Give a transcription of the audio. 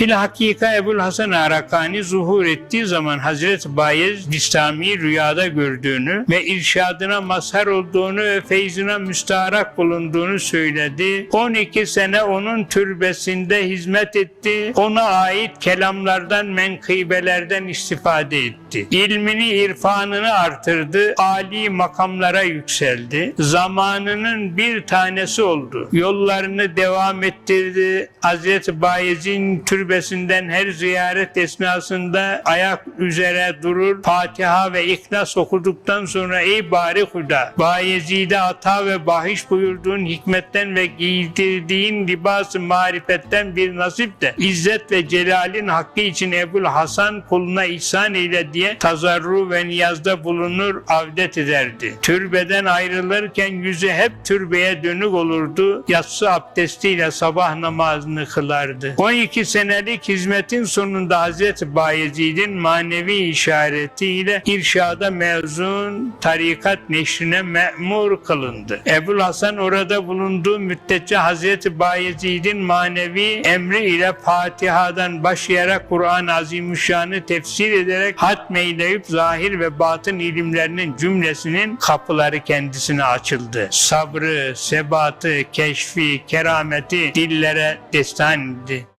Fil hakika Ebul Hasan Arakani zuhur ettiği zaman Hazreti Bayez Bistami rüyada gördüğünü ve irşadına mazhar olduğunu ve feyzine müstaharak bulunduğunu söyledi. 12 sene onun türbesinde hizmet etti. Ona ait kelamlardan, menkıbelerden istifade etti. İlmini, irfanını artırdı. Ali makamlara yükseldi. Zamanının bir tanesi oldu. Yollarını devam ettirdi. Hazreti Bayez'in türbesinden her ziyaret esnasında ayak üzere durur. Fatiha ve İhlas okuduktan sonra ey bari huda Bayezid'e hata ve bahiş buyurduğun hikmetten ve giydirdiğin libas-ı marifetten bir nasip de İzzet ve Celal'in hakkı için Ebul Hasan kuluna ihsan eyle diye tazarru ve niyazda bulunur avdet ederdi. Türbeden ayrılırken yüzü hep türbeye dönük olurdu. Yatsı abdestiyle sabah namazını kılardı. 12 senelik hizmetin sonunda Hazreti Bayezid'in manevi işaretiyle irşada mezun tarikat neşrine memur kılındı. Ebul Hasan orada bulunduğu müddetçe Hazreti Bayezid'in manevi emri ile Fatiha'dan başlayarak Kur'an-ı Azimüşşan'ı tefsir ederek hatmeyleyip zahir ve batın ilimlerinin cümlesinin kapıları kendisine açıldı. Sabrı, sebatı, keşfi, kerameti dillere destan edildi.